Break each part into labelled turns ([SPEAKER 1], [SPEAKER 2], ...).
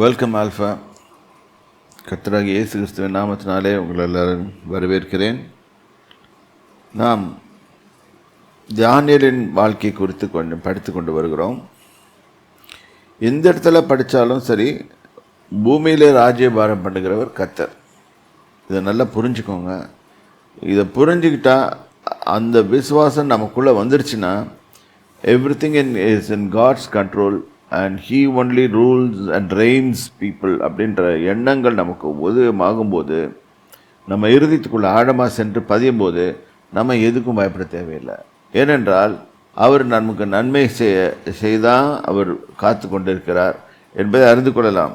[SPEAKER 1] Welcome alpha கத்தராக இயேசு கிறிஸ்துவின் நாமத்தினாலே உங்கள் எல்லாரும் வரவேற்கிறேன். நாம் தானியலின் வாழ்க்கை குறித்து கொஞ்சம் படித்து கொண்டு வருகிறோம். எந்த இடத்துல படித்தாலும் சரி பூமியிலே ராஜ்யபாரம் பண்ணுகிறவர் கத்தர் இதை நல்லா புரிஞ்சுக்கோங்க. இதை புரிஞ்சுக்கிட்டால் அந்த விசுவாசம் நமக்குள்ளே வந்துருச்சுன்னா every thing in is in God's control and he only rules and reigns people அப்படின்ற எண்ணங்கள் நமக்கு உதயமாகும்போது நம்ம இறுதித்துக்குள்ளே ஆழமாக சென்று பதியும் போது நம்ம எதுக்கும் பயப்பட தேவையில்லை. ஏனென்றால் அவர் நமக்கு நன்மை செய்ய செய்தான் அவர் காத்து கொண்டிருக்கிறார் என்பதை அறிந்து கொள்ளலாம்.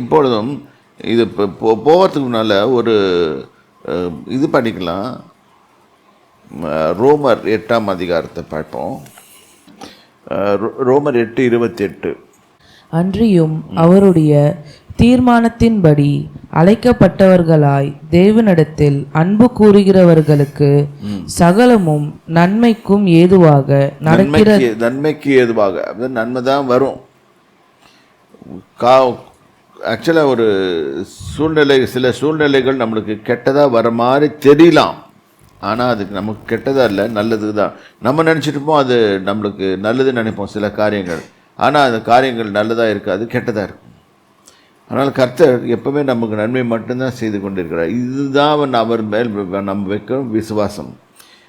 [SPEAKER 1] இப்பொழுதும் இது இப்போ போகிறதுக்கு முன்னால் ஒரு இது பண்ணிக்கலாம். ரோமர் எட்டாம் அதிகாரத்தை பார்ப்போம். ரோமர் எட்டு இருபத்தி எட்டு
[SPEAKER 2] அன்றியும் அவருடைய தீர்மானத்தின்படி அழைக்கப்பட்டவர்களாய் தேவனிடத்தில் அன்பு கூறுகிறவர்களுக்கு சகலமும் நன்மைக்கும் ஏதுவாக நடக்கிற
[SPEAKER 1] நன்மைக்கு ஏதுவாக. நன்மை தான் வரும். கா ஆக்சுவலாக ஒரு சூழ்நிலை சில சூழ்நிலைகள் நம்மளுக்கு கெட்டதாக வர மாதிரி தெரியலாம். ஆனால் அதுக்கு நமக்கு கெட்டதாக இல்லை நல்லது தான் நம்ம நினச்சிட்டுப்போம் அது நம்மளுக்கு நல்லதுன்னு நினைப்போம் சில காரியங்கள். ஆனால் அந்த காரியங்கள் நல்லதாக இருக்காது கெட்டதாக இருக்கும். ஆனால் கர்த்தர் எப்போவுமே நமக்கு நன்மை மட்டும்தான் செய்து கொண்டிருக்கிறார். இதுதான் அவன் அவர் மேல் நம்ம வைக்கும் விசுவாசம்.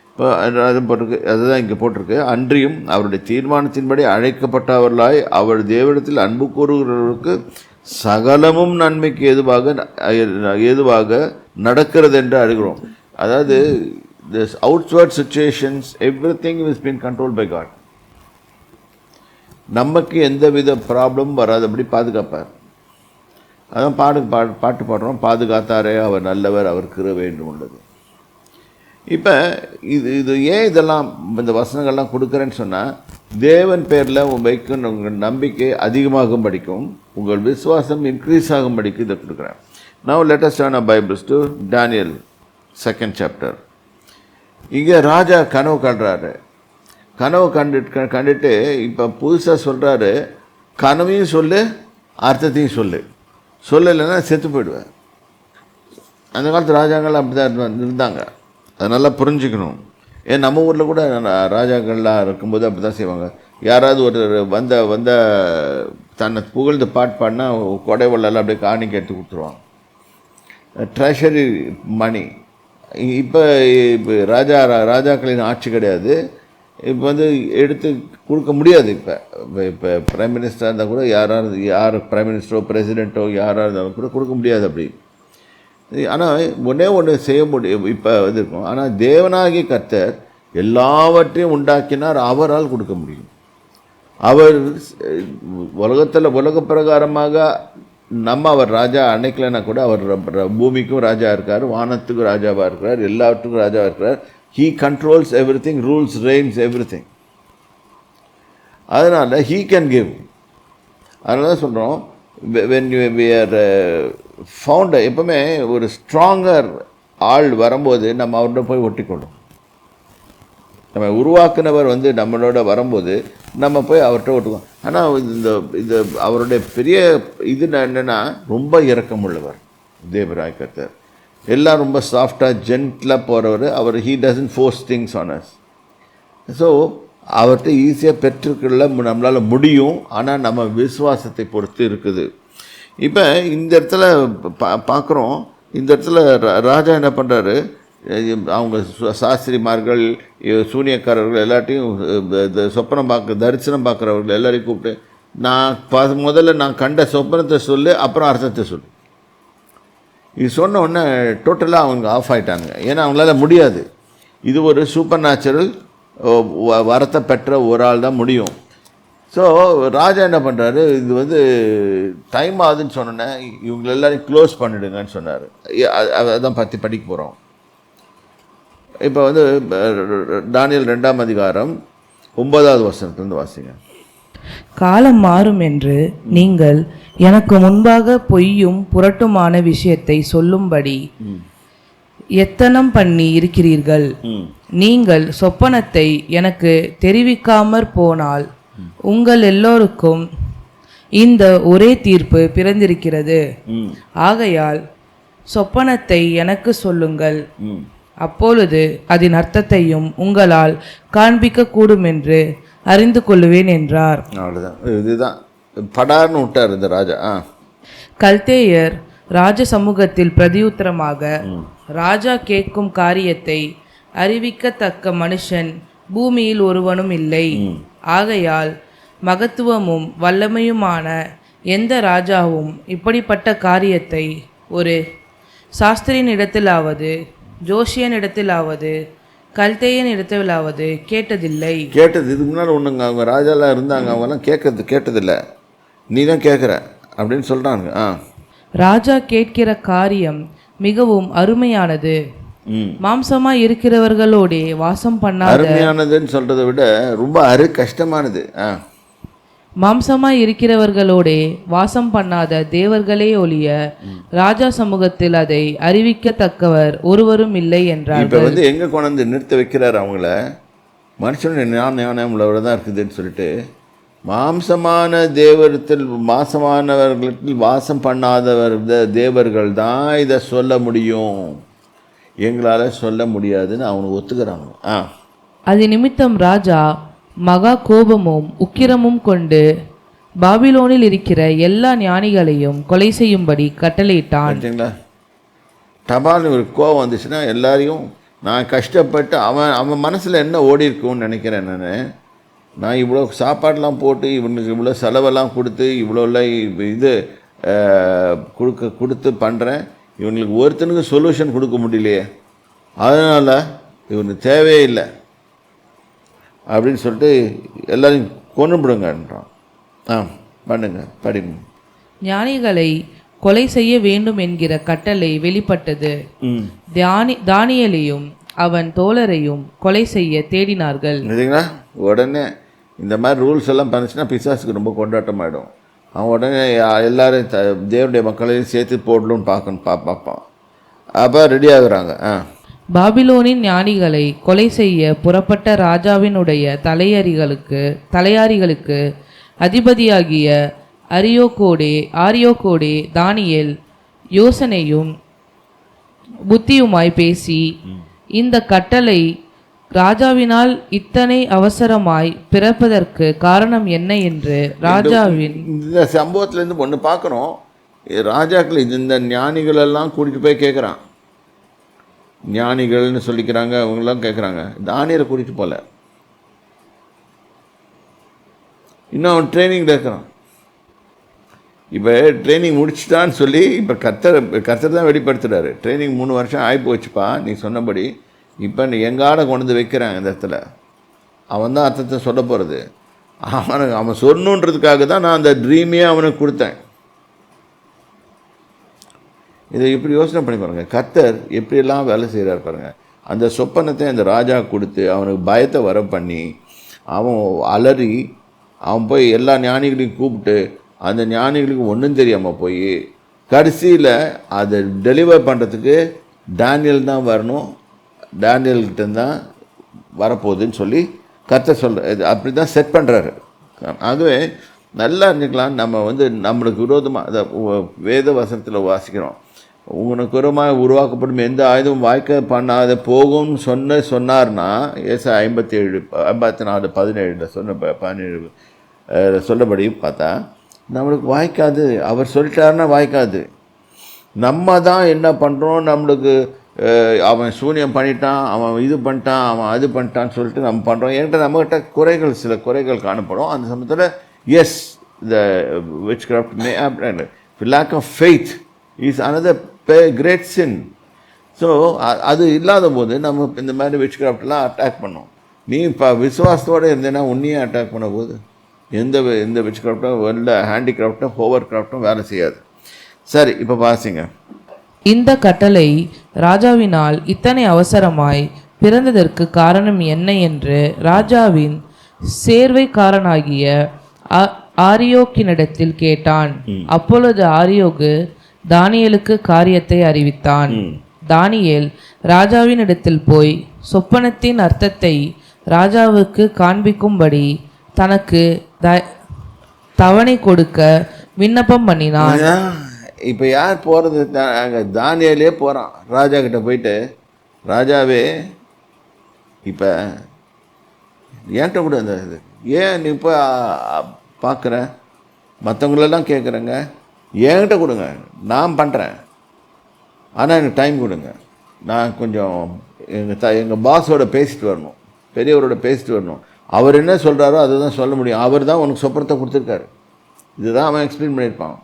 [SPEAKER 1] இப்போ அது- போட்டிருக்கு அதுதான் இங்கே போட்டிருக்கு. அன்றியும் அவருடைய தீர்மானத்தின்படி அழைக்கப்பட்டவர்களாய் அவர் தேவனிடத்தில் அன்பு கூறுகிறவர்களுக்கு சகலமும் நன்மைக்கு ஏதுவாக ஏதுவாக நடக்கிறது என்று அறிகிறோம். அதாவது this outward situations every thing is been control by God நமக்கு எந்த வித ப்ராப்ளமும் வராதபடி பாதுகாப்பார். அதான் பாடு பா பாட்டு பாடுறோம். பாதுகாத்தாரே அவர் நல்லவர் அவர் கிற வேண்டும் உள்ளது. இப்போ இது இது ஏன் இதெல்லாம் இந்த வசனங்கள்லாம் கொடுக்குறேன்னு சொன்னால் தேவன் பேரில் வைக்கும் உங்கள் நம்பிக்கை அதிகமாகும் படிக்கும் உங்கள் விசுவாசம் இன்க்ரீஸ் ஆகும் படிக்கும் இதை கொடுக்குறேன். Now let's turn a Bibles to Daniel second chapter இங்கே ராஜா கனவு கண்டுறாரு கனவு கண்டுட்டு கண்டுட்டு இப்போ புதுசாக சொல்கிறாரு கனவையும் சொல்லு அர்த்தத்தையும் சொல்லு. சொல்லலைன்னா செத்து போயிடுவேன். அந்த காலத்து ராஜாங்கள் அப்படி தான் இருந்தாங்க. அதை நல்லா புரிஞ்சுக்கணும். ஏன் நம்ம ஊரில் கூட ராஜாக்கள்லாம் இருக்கும்போது அப்படி தான் செய்வாங்க. யாராவது ஒரு வந்த வந்த தன்னை புகழ்ந்து பாட்டு பாடினா கொடை வள்ளலாம் அப்படியே காணிக்க எடுத்து கொடுத்துருவாங்க. ட்ரெஷரி மணி இப்போ இப்போ ராஜா ரா- ராஜாக்களின் ஆட்சி கிடையாது. இப்போ வந்து எடுத்து கொடுக்க முடியாது இப்போ. இப்போ ப்ரைம் மினிஸ்டராக இருந்தால் கூட யாராவது யார் ப்ரைம் மினிஸ்டரோ பிரசிடெண்ட்டோ யாராக இருந்தாலும் கூட கொடுக்க முடியாது அப்படி. ஆனால் ஒன்றே ஒன்று செய்ய முடியும் இப்போ இது இருக்கும். ஆனால் தேவனாகிய கர்த்தர் எல்லாவற்றையும் உண்டாக்கினார் அவரால் கொடுக்க முடியும். அவர் உலகத்தில் உலக பிரகாரமாக நம்ம அவர் ராஜா அன்னைக்கலனா கூட அவர் பூமிக்கும் ராஜா இருக்கார் வானத்துக்கும் ராஜாவாக இருக்கிறார் எல்லாவற்றுக்கும் ராஜாவாக இருக்கிறார். He controls every thing rules reigns every thing அதனால் ஹீ கேன் கிவ் அதனால தான் சொல்கிறோம் when you we are founder எப்பவுமே ஒரு ஸ்ட்ராங்கர் ஆள் வரும்போது நம்ம அவர்கிட்ட போய் ஒட்டிக்கொள்ளும். நம்ம உருவாக்குனவர் வந்து நம்மளோட வரும்போது நம்ம போய் அவர்கிட்ட ஒட்டுவோம் ஆனால் இந்த இது அவருடைய பெரிய இது என்னென்னா ரொம்ப இரக்கமுள்ளவர் தேவராய் கத்தர் எல்லாம் ரொம்ப சாஃப்டாக ஜென்டிலாக போகிறவர் அவர் he doesn't force things on us so அவர்கிட்ட ஈஸியாக பெற்றுக்கொள்ள நம்மளால் முடியும். ஆனால் நம்ம விசுவாசத்தை பொறுத்து இருக்குது. இப்போ இந்த இடத்துல பா பார்க்குறோம் இந்த இடத்துல ரா- ராஜா என்ன பண்ணுறாரு அவங்க சாஸ்திரிமார்கள் சூனியக்காரர்கள் எல்லாத்தையும் இந்த சொப்பனம் பார்க்க தரிசனம் பார்க்குறவர்கள் எல்லாரையும் கூப்பிட்டு நான் ப முதல்ல நான் கண்ட சொப்பனத்தை சொல்லு அப்புறம் அர்த்தத்தை சொல்லு. இது சொன்ன உடனே டோட்டலாக அவங்க ஆஃப் ஆகிட்டாங்க ஏன்னா அவங்களால முடியாது. இது ஒரு சூப்பர் நேச்சுரல் வரத்தை பெற்ற ஒரு ஆள் தான் முடியும். ஸோ ராஜா என்ன பண்ணுறாரு இது வந்து டைம் ஆகுதுன்னு சொன்னோன்னே இவங்க எல்லாரையும் க்ளோஸ் பண்ணிடுங்கன்னு சொன்னார். அதான் பற்றி படிக்க போகிறோம் இப்போ வந்து தானியேல் ரெண்டாம் அதிகாரம் ஒன்பதாவது வசனத்துலேருந்து வாசிங்க.
[SPEAKER 2] காலம் மாறும் என்று நீங்கள் எனக்கு முன்பாக பொய்யும் புரட்டுமான விஷயத்தை சொல்லும்படி எத்தனம் பண்ணி இருக்கிறீர்கள்? நீங்கள் சொப்பனத்தை எனக்கு தெரிவிக்காமற் போனால் உங்கள் எல்லோருக்கும் இந்த ஒரே தீர்ப்பு பிறந்திருக்கிறது. ஆகையால் சொப்பனத்தை எனக்கு சொல்லுங்கள். அப்பொழுது அதன் அர்த்தத்தையும் உங்களால் காண்பிக்க கூடும் என்று அறிந்து கொள்ளுவேன் என்றார்.
[SPEAKER 1] அவ்வளோதான் இதுதான். படார்னு விட்டார் இந்த ராஜா. ஆ.
[SPEAKER 2] கல்தேயர் ராஜ சமூகத்தில் பிரதியுத்தரமாக ராஜா கேட்கும் காரியத்தை அறிவிக்கத்தக்க மனுஷன் பூமியில் ஒருவனும் இல்லை. ஆகையால் மகத்துவமும் வல்லமையுமான எந்த ராஜாவும் இப்படிப்பட்ட காரியத்தை ஒரு சாஸ்திரியினிடத்திலாவது ஜோஷியனிடத்திலாவது கல்தேயனிடத்திலாவது கேட்டதில்லை.
[SPEAKER 1] கேட்டது இதுக்கு முன்னால் ஒன்றுங்க அவங்க ராஜாலாம் இருந்தாங்க அவங்கெல்லாம் கேட்கறது கேட்டதில்ல. நீ தான் கேட்குற அப்படின்னு சொல்கிறாங்க ஆ.
[SPEAKER 2] ராஜா கேட்கிற காரியம் மிகவும் அருமையானது.
[SPEAKER 1] ம்.
[SPEAKER 2] மாம்சமாய் இருக்கிறவர்களோடே வாசம் பண்ணாத
[SPEAKER 1] அருமையானதுன்னு சொல்கிறத விட ரொம்ப அரு கஷ்டமானது. ஆ.
[SPEAKER 2] மாம்சமாய் இருக்கிறவர்களோடே வாசம் பண்ணாத தேவர்களே ஒழிய ராஜா சமூகத்தில் அதை அறிவிக்கத்தக்கவர் ஒருவரும் இல்லை என்றார்
[SPEAKER 1] இப்போ வந்து எங்கே கொண்டாந்து நிறுத்த வைக்கிறார் அவங்கள? மனுஷனுடைய ஞான ஞானம் உள்ளவர் தான் இருக்குதுன்னு சொல்லிட்டு மாம்சமான தேவரத்தில் மாசமானவர்களிடத்தில் வாசம் பண்ணாதவர் தேவர்கள் தான் இதை சொல்ல முடியும். எங்களால் சொல்ல முடியாதுன்னு அவங்க ஒத்துக்கிறாங்க ஆ.
[SPEAKER 2] அது நிமித்தம் ராஜா மகா கோபமும் உக்கிரமும் கொண்டு பாபிலோனில் இருக்கிற எல்லா ஞானிகளையும் கொலை செய்யும்படி கட்டளையிட்டான்.
[SPEAKER 1] தபால்னு ஒரு கோவம் வந்துச்சுன்னா எல்லாரையும் நான் கஷ்டப்பட்டு அவன் அவன் மனசில் என்ன ஓடி இருக்கும்னு நினைக்கிறேன் நான். நான் இவ்வளோ சாப்பாடெலாம் போட்டு இவனுக்கு இவ்வளோ செலவெல்லாம் கொடுத்து இவ்வளோலாம் இது கொடுக்க கொடுத்து பண்ணுறேன் இவனுக்கு ஒருத்தனுக்கு சொல்யூஷன் கொடுக்க முடியலையே. அதனால் இவனுக்கு தேவையே இல்லை. அப்படின்னு சொல்லிட்டு எல்லாரையும் கொண்டுபிடுங்கன்றான் ஆ பண்ணுங்க படிங்க.
[SPEAKER 2] ஞானிகளை கொலை செய்ய வேண்டும் என்கிற கட்டளை வெளிப்பட்டது.
[SPEAKER 1] ம்.
[SPEAKER 2] தியானி தானியலையும் அவன் தோழரையும் கொலை செய்ய தேடினார்கள்.
[SPEAKER 1] உடனே இந்த மாதிரி ரூல்ஸ் எல்லாம் பண்ணுச்சுன்னா பிசாசுக்கு ரொம்ப கொண்டாட்டம் ஆகிடும் அவன் உடனே எல்லாரும் தேவனுடைய மக்களையும் சேர்த்து போடணும்னு பார்க்கணும் பா பார்ப்பான். அப்போ ரெடி ஆகுறாங்க. ஆ.
[SPEAKER 2] பாபிலோனின் ஞானிகளை கொலை செய்ய புறப்பட்ட ராஜாவினுடைய தலையரிகளுக்கு தலையாரிகளுக்கு அதிபதியாகிய அரியோகோடே ஆரியோகோடே தானியேல் யோசனையும் புத்தியுமாய் பேசி இந்த கட்டளை ராஜாவினால் இத்தனை அவசரமாய் பிறப்பதற்கு காரணம் என்ன என்று ராஜாவின்
[SPEAKER 1] இந்த சம்பவத்துலேருந்து ஒன்று பார்க்குறோம் ராஜாக்கள் இந்த ஞானிகள் எல்லாம் கூட்டிகிட்டு போய் கேட்குறான் ஞானிகள்னு சொல்லிக்கிறாங்க அவங்களாம் கேட்குறாங்க தானியரை கூட்டிகிட்டு போகல இன்னும் அவன் ட்ரைனிங்கில் இருக்கிறான். இப்போ ட்ரைனிங் முடிச்சுட்டான்னு சொல்லி இப்போ கர்த்தர் கர்த்தர் தான் வெளிப்படுத்துறாரு. ட்ரைனிங் மூணு வருஷம் ஆகி போச்சுப்பா நீ சொன்னபடி. இப்போ நீ எங்காட கொண்டு வந்து வைக்கிறான் இந்த இடத்துல? அவன் தான் அர்த்தத்தை சொல்ல போகிறது அவனுக்கு அவன் சொல்லணுன்றதுக்காக தான் நான் அந்த ட்ரீமையே அவனுக்கு கொடுத்தேன். இதை இப்படி யோசனை பண்ணி பாருங்கள் கத்தர் எப்படியெல்லாம் வேலை செய்கிறார் பாருங்கள் அந்த சொப்பனத்தை அந்த ராஜா கொடுத்து அவனுக்கு பயத்தை வர பண்ணி அவன் அலறி அவன் போய் எல்லா ஞானிகளையும் கூப்பிட்டு அந்த ஞானிகளுக்கு ஒன்றும் தெரியாமல் போய் கடைசியில் அதை டெலிவர் பண்ணுறதுக்கு டேனியல் தான் வரணும். டேனியல்கிட்ட தான் வரப்போகுதுன்னு சொல்லி கத்தை சொல்கிற இது அப்படி தான் செட் பண்ணுறாரு ஆகவே நல்லா இருந்துக்கலாம். நம்ம வந்து நம்மளுக்கு விரோதமாக அதை வேத வசனத்தில் வாசிக்கிறோம். உனக்கு விரோதமாக உருவாக்கப்படும் எந்த ஆயுதமும் வாய்க்க பண்ணாத போகும்னு சொன்ன சொன்னார்னா ஏச ஐம்பத்தி ஏழு ஐம்பத்தி நாலு பதினேழில் சொன்ன ப- பதினேழு சொல்லபடியும் சொல்லபடி பார்த்தா நம்மளுக்கு வாய்க்காது. அவர் சொல்லிட்டாருன்னா வாய்க்காது. நம்ம தான் என்ன பண்ணுறோம் நம்மளுக்கு அவன் சூனியம் பண்ணிட்டான் அவன் இது பண்ணிட்டான் அவன் அது பண்ணிட்டான்னு சொல்லிட்டு நம்ம பண்ணுறோம் என்கிட்ட நம்மகிட்ட குறைகள் சில குறைகள் காணப்படும். அந்த சமயத்தில் as the witchcraft may lack of faith is another great sin. So அது இல்லாத போது நம்ம இந்த மாதிரி விச் கிராஃப்ட்லாம் அட்டாக் பண்ணோம். நீ இப்போ விசுவாசத்தோடு இருந்தேன்னா உன்னையே அட்டாக் பண்ண போது எந்த எந்த விச் கிராஃப்டும் எந்த ஹேண்டிகிராஃப்டும் ஹோவர் கிராஃப்டும் வேலை செய்யாது. சரி இப்போ வாசிங்க.
[SPEAKER 2] இந்த கட்டளை ராஜாவினால் இத்தனை அவசரமாய் பிறந்ததற்கு காரணம் என்ன என்று ராஜாவின் சேர்வைக்காரனாகிய ஆரியோக்கினிடத்தில் கேட்டான். அப்பொழுது ஆரியோகு தானியேலுக்கு காரியத்தை அறிவித்தான். தானியேல் ராஜாவினிடத்தில் போய் சொப்பனத்தின் அர்த்தத்தை ராஜாவுக்கு காண்பிக்கும்படி தனக்கு த தவணை கொடுக்க விண்ணப்பம் பண்ணினான்.
[SPEAKER 1] இப்போ யார் போகிறது அங்கே தானியலே போகிறான் ராஜா கிட்ட போயிட்டு ராஜாவே இப்போ ஏன்ட்ட கூட இது ஏன் நீ இப்போ பார்க்குற மற்றவங்களெல்லாம் கேட்குறேங்க என்கிட்ட கொடுங்க. நான் பண்ணுறேன் ஆனால் எனக்கு டைம் கொடுங்க. நான் கொஞ்சம் எங்கள் த எங்கள் பாஸோட பேசிட்டு வரணும். பெரியவரோட பேசிட்டு வரணும். அவர் என்ன சொல்கிறாரோ அதை தான் சொல்ல முடியும். அவர் தான் உனக்கு சொப்பனத்தை கொடுத்துருக்காரு. இதுதான் அவன் எக்ஸ்பிளைன் பண்ணியிருப்பான்.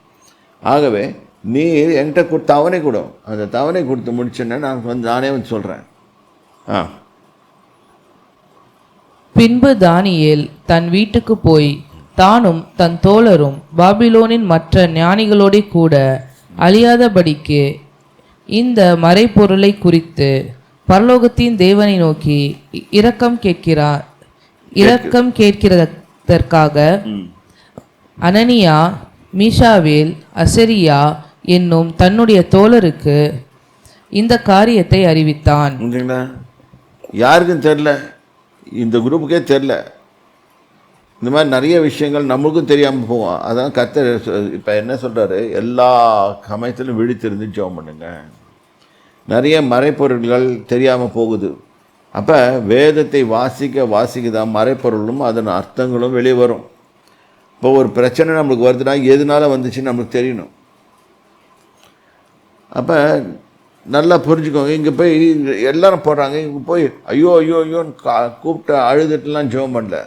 [SPEAKER 1] ஆகவே நீ என்கிட்ட கொடு தவணை கொடு. அந்த தவணை கொடுத்து முடிச்சோன்னே நான் வந்து நானே வந்து சொல்கிறேன் ஆ.
[SPEAKER 2] பின்பு தானியேல் தன் வீட்டுக்கு போய் தானும் தன் தோழரும் பாபிலோனின் மற்ற ஞானிகளோடே கூட அழியாதபடிக்கு இந்த மறைப்பொருளை குறித்து பரலோகத்தின் தேவனை நோக்கி இரக்கம் கேட்கிறார் இரக்கம் கேட்கிறதற்காக அனனியா மீஷாவேல் அசரியா என்னும் தன்னுடைய தோழருக்கு இந்த காரியத்தை அறிவித்தான்.
[SPEAKER 1] யாருக்கும் தெரில இந்த குரூப்புக்கே தெரில இந்த மாதிரி நிறைய விஷயங்கள் நம்மளுக்கும் தெரியாமல் போவோம் அதான் கத்தர் இப்போ என்ன சொல்கிறாரு எல்லா சமயத்திலும் விழித்திருந்து ஜெபம் பண்ணுங்க. நிறைய மறைப்பொருள்கள் தெரியாமல் போகுது. அப்போ வேதத்தை வாசிக்க வாசிக்க தான் மறைப்பொருளும் அதன் அர்த்தங்களும் வெளியே வரும். இப்போ ஒரு பிரச்சனை நம்மளுக்கு வருதுன்னா எதனால வந்துச்சுன்னு நம்மளுக்கு தெரியணும். அப்போ நல்லா புரிஞ்சுக்கோங்க. இங்கே போய் எல்லோரும் போடுறாங்க இங்கே போய் ஐயோ ஐயோ ஐயோன்னு கா கூப்பிட்டு அழுதுட்டுலாம் ஜெபம் பண்ணல.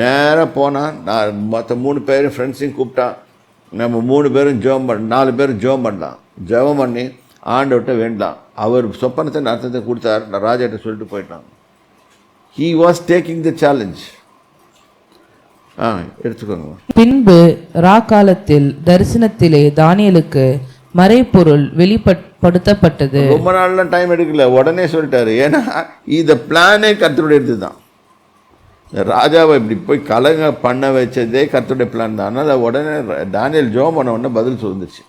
[SPEAKER 1] நேராக போனால் நான் மற்ற மூணு பேர் ஃப்ரெண்ட்ஸையும் கூப்பிட்டான். நம்ம மூணு பேரும் ஜெபம் பண்ண நாலு பேரும் ஜெபம் பண்ணலாம். ஜெபம் பண்ணி ஆண்டவர்கிட்ட வேண்டாம். அவர் சொப்பனத்தின் அர்த்தத்தை கொடுத்தார். நான் ராஜாட்ட சொல்லிட்டு போயிட்டான். He was taking the challenge ஆ எடுத்துக்கோங்க.
[SPEAKER 2] பின்பு ராக்காலத்தில் தரிசனத்திலே தானியேலுக்கு மறைப்பொருள் வெளிப்படுத்தப்பட்டது
[SPEAKER 1] ரொம்ப நாள்லாம் டைம் எடுக்கல. உடனே சொல்லிட்டாரு. ஏன்னா இந்த பிளானே கர்த்தருடையது தான். ராஜாவை இப்படி போய் கலங்க பண்ண வச்சதே கர்த்தருடைய பிளான் தான். அதனால் உடனே டானியல் ஜோம் பண்ண உடனே பதில் வந்துருச்சு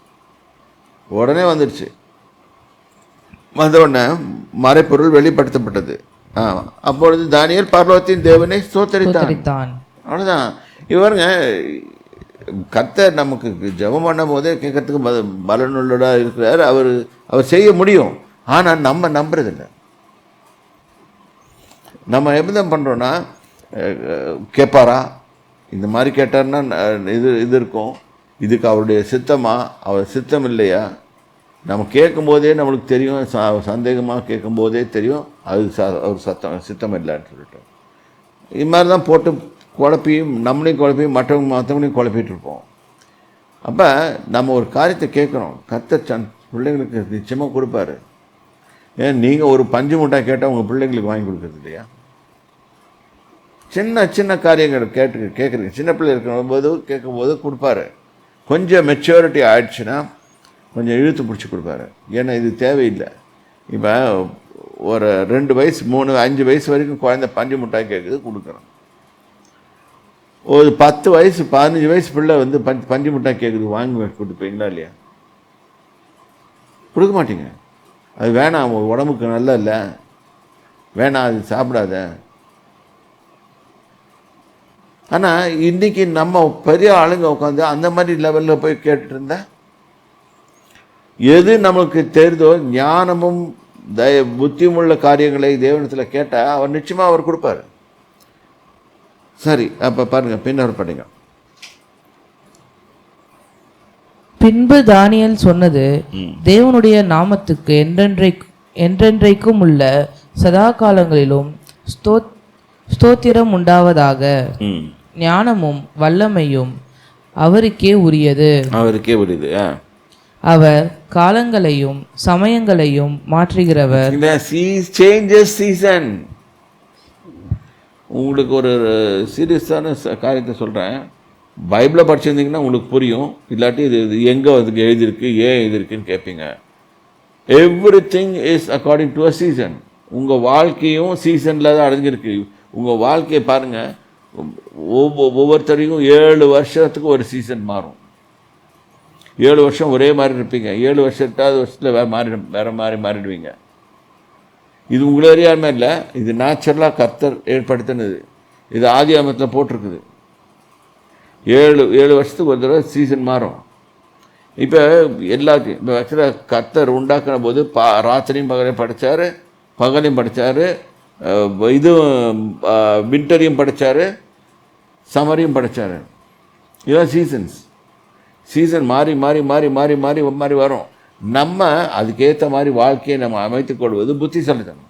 [SPEAKER 1] உடனே வந்துடுச்சு வந்த உடனே மறைப்பொருள் வெளிப்படுத்தப்பட்டது. அப்பொழுது தானியல் பர்வத்தின் தேவனை சோத்தரித்தான் அவ்வளோதான் இவருங்க கர்த்தர் நமக்கு ஜெபம் பண்ணும் போதே கேட்கறதுக்கு பல பலனுள்ளதா இருக்கிறார். அவர் அவர் செய்ய முடியும். ஆனால் நம்ம நம்புறதில்ல. நம்ம எப்படி பண்ணுறோன்னா கேட்பாரா இந்த மாதிரி கேட்டார்னா இது இது இருக்கும். இதுக்கு அவருடைய சித்தமா? அவர் சித்தம் இல்லையா? நம்ம கேட்கும்போதே நம்மளுக்கு தெரியும். ச சந்தேகமாக கேட்கும்போதே தெரியும். அது ச அவர் சத்தம் சித்தம் இல்லைன்னு சொல்லிட்டு இது மாதிரி தான் போட்டு குழப்பி நம்மளையும் குழப்பி மற்றவங்க மற்றவங்களையும் குழப்பிட்டு இருப்போம். அப்போ நம்ம ஒரு காரியத்தை கேட்குறோம். கத்த சன் பிள்ளைங்களுக்கு நிச்சயமாக கொடுப்பாரு. ஏன் நீங்கள் ஒரு பஞ்சு முட்டாய் கேட்டால் உங்கள் பிள்ளைங்களுக்கு வாங்கி கொடுக்குறது இல்லையா? சின்ன சின்ன காரியங்கள் கேட்டு கேட்குறீங்க சின்ன பிள்ளை இருக்கும்போது கேட்கும்போது கொடுப்பாரு. கொஞ்சம் மெச்சூரிட்டி ஆயிடுச்சுன்னா கொஞ்சம் இழுத்து பிடிச்சி கொடுப்பாரு. ஏன்னா இது தேவையில்லை. இப்போ ஒரு ரெண்டு வயசு மூணு அஞ்சு வயசு வரைக்கும் குழந்தை பஞ்சு மிட்டாய் கேட்குது கொடுக்குறோம். ஒரு பத்து வயசு பதினஞ்சு வயசு பிள்ளை வந்து பஞ்சு பஞ்சு மிட்டாய் கேட்குது வாங்கி கொடுப்பீங்களா இல்லையா? கொடுக்க மாட்டீங்க. அது வேணாம் உடம்புக்கு நல்லா இல்லை. வேணாம் அது சாப்பிடாத. ஆனால் இன்னைக்கு நம்ம பெரிய ஆளுங்க உட்காந்து அந்த மாதிரி லெவலில் போய் கேட்டுட்டு இருந்தா எது நமக்கு தெரிதோ ஞானமும் தய புத்தியுமுள்ள காரியங்களை தேவனத்தில் கேட்டால் அவர் நிச்சயமாக அவர் கொடுப்பாரு. சரி அப்போ பாருங்க பின்னர் படிங்க.
[SPEAKER 2] பின்பு தானியேல் சொன்னது தேவனுடைய நாமத்துக்கு என்றென்றை என்றென்றைக்கும் உள்ள சதா காலங்களிலும் ஸ்தோத் ஸ்தோத்திரம் உண்டாவதாக.
[SPEAKER 1] ம்.
[SPEAKER 2] ஞானமும் வல்லமையும் அவருக்கே உரியது.
[SPEAKER 1] அவருக்கே புரியுது ஆ.
[SPEAKER 2] அவர் காலங்களையும் சமயங்களையும் மாற்றுகிறவர்.
[SPEAKER 1] சேஞ்சஸ் சீசன் உங்களுக்கு ஒரு சீரியஸான காரியத்தை சொல்கிறேன் பைபிளை படிச்சிருந்தீங்கன்னா உங்களுக்கு புரியும். இல்லாட்டி இது இது எங்கே அதுக்கு எழுதியிருக்கு ஏன் எழுதியிருக்குன்னு கேட்பீங்க every thing is according to a season உங்கள் வாழ்க்கையும் சீசனில் தான் அடைஞ்சிருக்கு உங்கள் வாழ்க்கையை பாருங்கள் ஒவ்வொருத்தரையும் ஏழு வருஷத்துக்கு ஒரு சீசன் மாறும். ஏழு வருஷம் ஒரே மாதிரி இருப்பீங்க. ஏழு வருஷம் எட்டாவது வருஷத்தில் வேறு மாறி வேறு மாதிரி மாறிடுவீங்க. இது உங்களை அறியாமல் இல்லை. இது நேச்சுரலாக கர்த்தர் ஏற்படுத்தினது. இது ஆதி ஆமத்தில் போட்டிருக்குது. ஏழு ஏழு வருஷத்துக்கு ஒரு தடவை சீசன் மாறும். இப்போ எல்லாத்தையும் இப்போ ஆக்சுவலாக கர்த்தர் உண்டாக்குன போது பா ராத்திரியும் பகலையும் படித்தார் பகலையும் படித்தார் இதுவும் வின்டரையும் படித்தார் சம்மரையும் படித்தார் இதுதான் சீசன்ஸ் சீசன் மாறி மாறி மாறி மாறி மாறி மாறி வரும். நம்ம அதுக்கேற்ற மாதிரி வாழ்க்கையை நம்ம அமைத்துக் கொள்வது புத்திசாலித்தனம்.